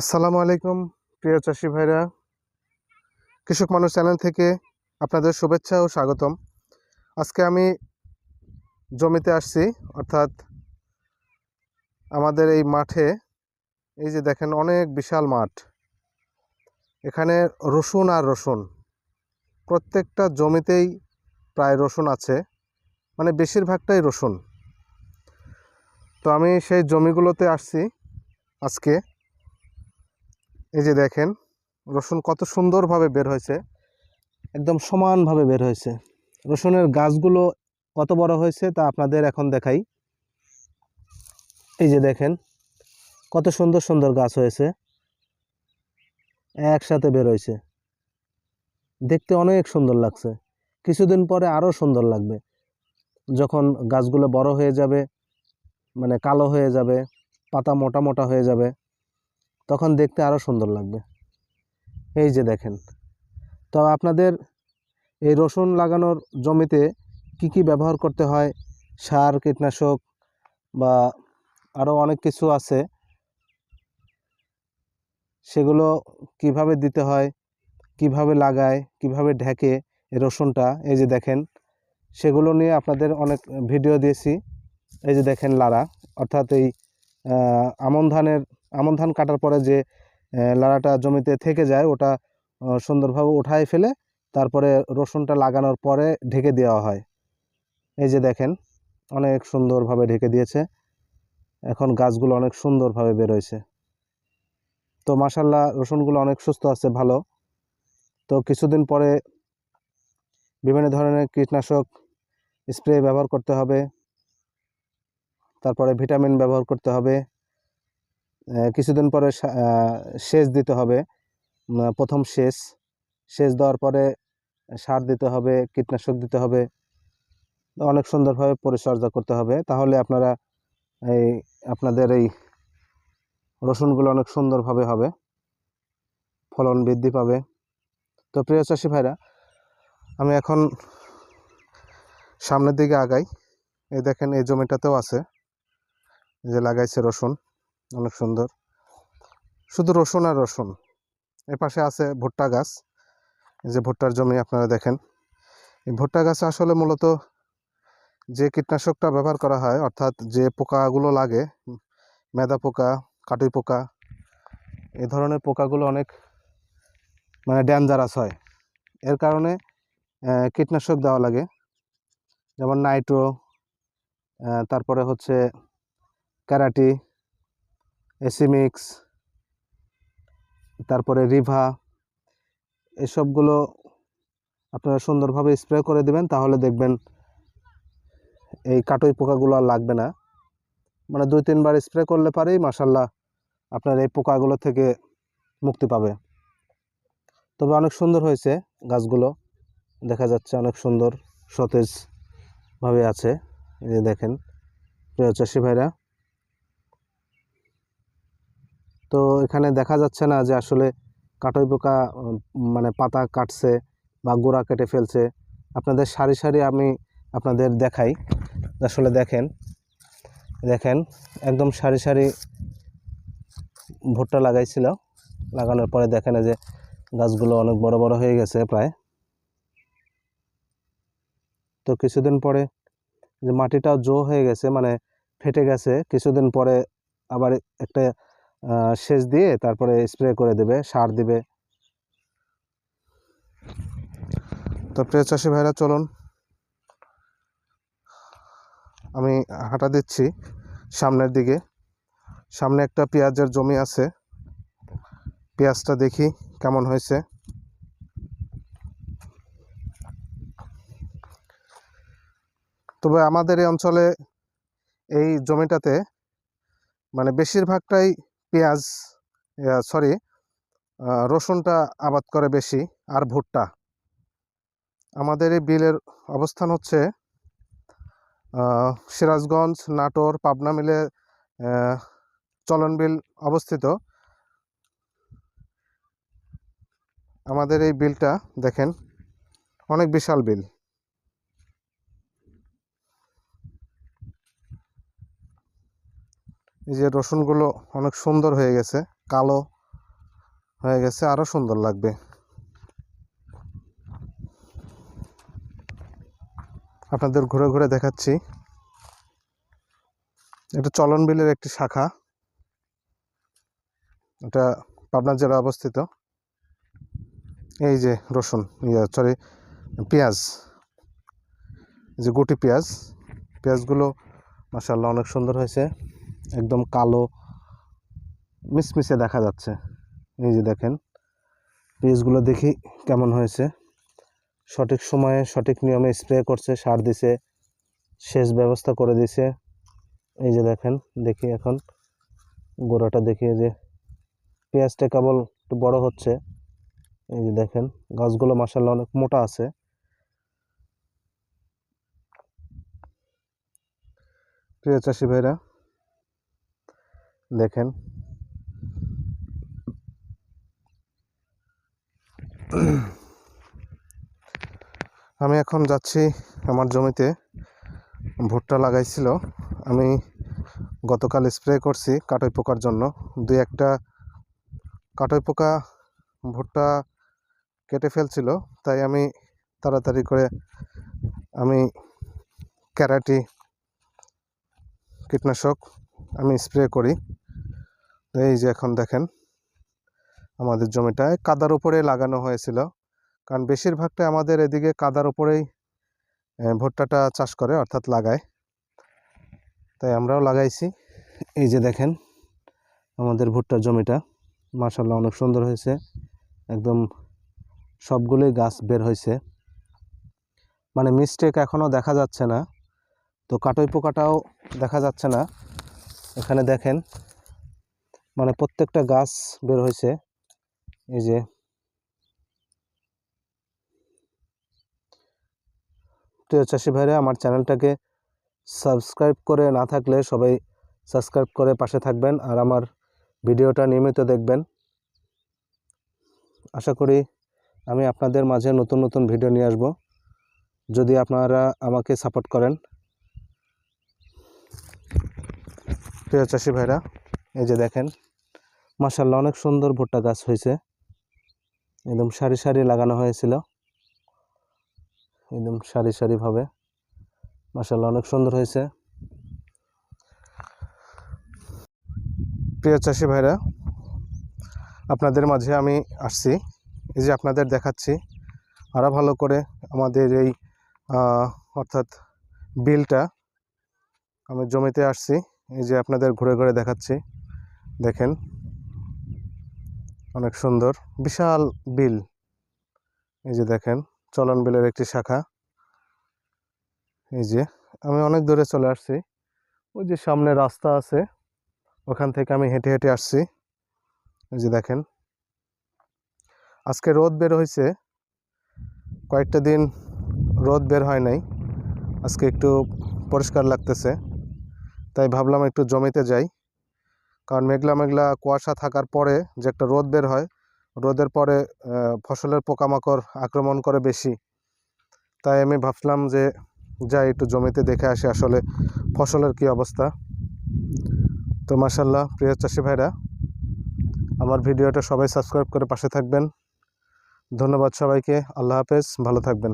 আসসালামু আলাইকুম, প্রিয় চাষি ভাইরা। কৃষক মানুষ চ্যানেল থেকে আপনাদের শুভেচ্ছা ও স্বাগতম। আজকে আমি জমিতে আসছি, অর্থাৎ আমাদের এই মাঠে, এই যে দেখেন অনেক বিশাল মাঠ। এখানে রসুন আর রসুন, প্রত্যেকটা জমিতেই প্রায় রসুন আছে মানে বেশিরভাগটাই রসুন। তো আমি সেই জমিগুলোতে আসছি আজকে। এই যে দেখেন, রসুন কত সুন্দরভাবে বের হয়েছে, একদম সমানভাবে বের হয়েছে। রসুনের গাছগুলো কত বড় হয়েছে তা আপনাদের এখন দেখাই। এই যে দেখেন, কত সুন্দর সুন্দর গাছ হয়েছে, একসাথে বের হয়েছে। দেখতে অনেক সুন্দর লাগছে, কিছুদিন পরে আরও সুন্দর লাগবে। যখন গাছগুলো বড় হয়ে যাবে মানে কালো হয়ে যাবে, পাতা মোটা মোটা হয়ে যাবে তখন দেখতে আরও সুন্দর লাগবে। এই যে দেখেন। তো আপনাদের এই রসুন লাগানোর জমিতে কি কি ব্যবহার করতে হয়? সার, কীটনাশক বা আরও অনেক কিছু আছে। সেগুলো কীভাবে দিতে হয়? কীভাবে লাগায়? কীভাবে ঢেকে এই রসুনটা? এই যে দেখেন। সেগুলো নিয়ে আপনাদের অনেক ভিডিও দিয়েছি। এই যে দেখেন লারা। অর্থাৎ এই আমন ধানের আমন ধান কাটার পরে যে লাড়াটা জমিতে থেকে যায়, ওটা সুন্দরভাবে উঠায় ফেলে, তারপরে রসুনটা লাগানোর পরে ঢেকে দেওয়া হয়। এই যে দেখেন, অনেক সুন্দরভাবে ঢেকে দিয়েছে। এখন গাছগুলো অনেক সুন্দরভাবে বেরোয়ছে তো মাসাল্লাহ রসুনগুলো অনেক সুস্থ আছে, ভালো। তো কিছুদিন পরে বিভিন্ন ধরনের কীটনাশক স্প্রে ব্যবহার করতে হবে। তারপরে ভিটামিন ব্যবহার করতে হবে। কিছুদিন পরে সেচ দিতে হবে। প্রথম সেচ। সেচ দেওয়ার পরে সার দিতে হবে, কীটনাশক দিতে হবে। অনেক সুন্দরভাবে পরিচর্যা করতে হবে। তাহলে আপনারা এই আপনাদের এই রসুনগুলো অনেক সুন্দরভাবে হবে। ফলন বৃদ্ধি পাবে। তো প্রিয় চাষি ভাইরা, আমি এখন সামনের দিকে আগাই। এই দেখেন, এই জমিটাতেও আছে। যে লাগাইছে রসুন। অনেক সুন্দর। শুধু রসুন আর রসুন। এর পাশে আছে ভুট্টা গাছ। যে ভুট্টার জমি আপনারা দেখেন। এই ভুট্টা গাছে আসলে মূলত যে কীটনাশকটা ব্যবহার করা হয়, অর্থাৎ যে পোকাগুলো লাগে, মেদা পোকা, কাটুই পোকা এই ধরনের পোকাগুলো অনেক মানে ডেঞ্জারাস হয়। এর কারণে কীটনাশক দেওয়া লাগে। যেমন নাইট্রো তারপরে হচ্ছে ক্যারাটি এসিমিক্স, তারপরে রিভা, এসবগুলো আপনারা সুন্দরভাবে স্প্রে করে দেবেন, তাহলে দেখবেন এই কাটুই পোকাগুলো আর লাগবে না। মানে দুই, তিনবার স্প্রে করলে পারেই মাসাল্লাহ আপনার এই পোকাগুলো থেকে মুক্তি পাবে। তবে অনেক সুন্দর হয়েছে গাছগুলো, দেখা যাচ্ছে অনেক সুন্দর সতেজভাবে আছে, এই দেখেন, প্রিয় চাষি ভাইরা। তো এখানে দেখা যাচ্ছে না যে আসলে কাটই পোকা মানে পাতা কাটছে বা গোড়া কেটে ফেলছে। আপনাদের সারি সারি আমি আপনাদের দেখাই। আসলে দেখেন দেখেন, একদম সারি সারি ভুট্টা লাগাইছিল। লাগানোর পরে দেখেন যে গাছগুলো অনেক বড় বড় হয়ে গেছে প্রায়। তো কিছুদিন পরে যে মাটিটাও জো হয়ে গেছে মানে ফেটে গেছে। কিছুদিন পরে আবার একটা সেচ দিয়ে তারপরে স্প্রে করে দেবে, সার দিবে। তো প্রিয় চাষি ভাইরা, চলুন। আমি হাঁটা দিচ্ছি সামনের দিকে। সামনে একটা পেঁয়াজের জমি আছে। পেঁয়াজটা দেখি কেমন হয়েছে। তবে আমাদের এই অঞ্চলে এই জমিটাতে মানে বেশিরভাগটাই পেঁয়াজ সরি রসুনটা আবাদ করে বেশি আর ভুট্টা। আমাদের এই বিলের অবস্থান হচ্ছে সিরাজগঞ্জ, নাটোর, পাবনা মিলে চলন বিল অবস্থিত। আমাদের এই বিলটা দেখেন, অনেক বিশাল বিল। এই যে রসুনগুলো অনেক সুন্দর হয়ে গেছে, কালো হয়ে গেছে আরও সুন্দর লাগবে। আপনাদের ঘুরে ঘুরে দেখাচ্ছি। এটা চলন বিলের একটি শাখা। এটা পাবনা জেলা অবস্থিত। এই যে রসুন, ইয়া সরি পেঁয়াজ। যে গুটি পেঁয়াজ। পেঁয়াজগুলো মাসাল্লাহ অনেক সুন্দর হয়েছে। একদম কালো মিসমিসে দেখা যাচ্ছে। এই যে দেখেন, পেঁয়াজগুলো দেখি কেমন হয়েছে। সঠিক সময়ে সঠিক নিয়মে স্প্রে করছে, সার দিছে, সেচ ব্যবস্থা করে দিছে। এই যে দেখেন, দেখি এখন গোড়াটা দেখি যে পেঁয়াজটা কেবল একটু বড় হচ্ছে। এই যে দেখেন, গাছগুলো মাসাল্লাহ অনেক মোটা আছে। প্রিয় চাষি ভাইরা দেখেন। আমি এখন যাচ্ছি, আমার জমিতে ভুট্টা লাগাইছিল। আমি গতকাল স্প্রে করছি কাটই পোকার জন্য। দুই একটা কাটই পোকা ভুট্টা কেটে ফেলছিল, তাই আমি তাড়াতাড়ি করে আমি ক্যারাটি কীটনাশক আমি স্প্রে করি। এই যে এখন দেখেন, আমাদের জমিটায় কাদার উপরে লাগানো হয়েছিল। কারণ বেশিরভাগটা আমাদের এদিকে কাদার উপরেই ভুট্টাটা চাষ করে, অর্থাৎ লাগায়। তাই আমরাও লাগাইছি। এই যে দেখেন, আমাদের ভুট্টার জমিটা মাসাল্লাহ অনেক সুন্দর হয়েছে। একদম সবগুলোই গাছ বের হয়েছে। মানে মিস্টেক এখনও দেখা যাচ্ছে না। তো কাটই পোকাটাও দেখা যাচ্ছে না। এখানে দেখেন মানে প্রত্যেকটা গাছ বের হয়েছে। এই যে, প্রিয় চাষি ভাইরা, আমার চ্যানেলটাকে সাবস্ক্রাইব করে না থাকলে সবাই সাবস্ক্রাইব করে পাশে থাকবেন আর আমার ভিডিওটা নিয়মিত দেখবেন। আশা করি আমি আপনাদের মাঝে নতুন নতুন ভিডিও নিয়ে আসব। যদি আপনারা আমাকে সাপোর্ট করেন প্রিয় চাষি ভাইরা, এই যে দেখেন মাসাল্লাহ অনেক সুন্দর ভুট্টা গাছ হয়েছে। একদম সারি সারি লাগানো হয়েছিল। একদম সারি সারিভাবে মাসাল্লাহ অনেক সুন্দর হয়েছে। প্রিয় চাষি ভাইরা, আপনাদের মাঝে আমি আসছি। এই যে আপনাদের দেখাচ্ছি আরও ভালো করে আমাদের এই অর্থাৎ বিলটা আমি জমিতে আসছি। এই যে আপনাদের ঘুরে ঘুরে দেখাচ্ছি, দেখেন। অনেক সুন্দর, বিশাল বিল। এই যে দেখেন, চলন বিলের একটি শাখা। এই যে, আমি অনেক দূরে চলে আসছি। ওই যে সামনে রাস্তা আছে, ওখান থেকে আমি হেঁটে হেঁটে আসছি। এই যে দেখেন। আজকে রোদ বের হয়েছে কয়েকটা দিন রোদ বের হয় নাই। আজকে একটু পরিষ্কার লাগতেছে। তাই ভাবলাম একটু জমিতে যাই। কারণ মেঘলা মেঘলা কুয়াশা থাকার পরে যে একটা রোদ বের হয়, রোদের পরে ফসলের পোকামাকড় আক্রমণ করে বেশি। তাই আমি ভাবলাম যে যাই একটু জমিতে দেখে আসি আসলে ফসলের কি অবস্থা। তো মাসাল্লাহ প্রিয় চাষি ভাইরা, আমার ভিডিওটা সবাই সাবস্ক্রাইব করে পাশে থাকবেন। ধন্যবাদ সবাইকে, আল্লাহ হাফেজ, ভালো থাকবেন।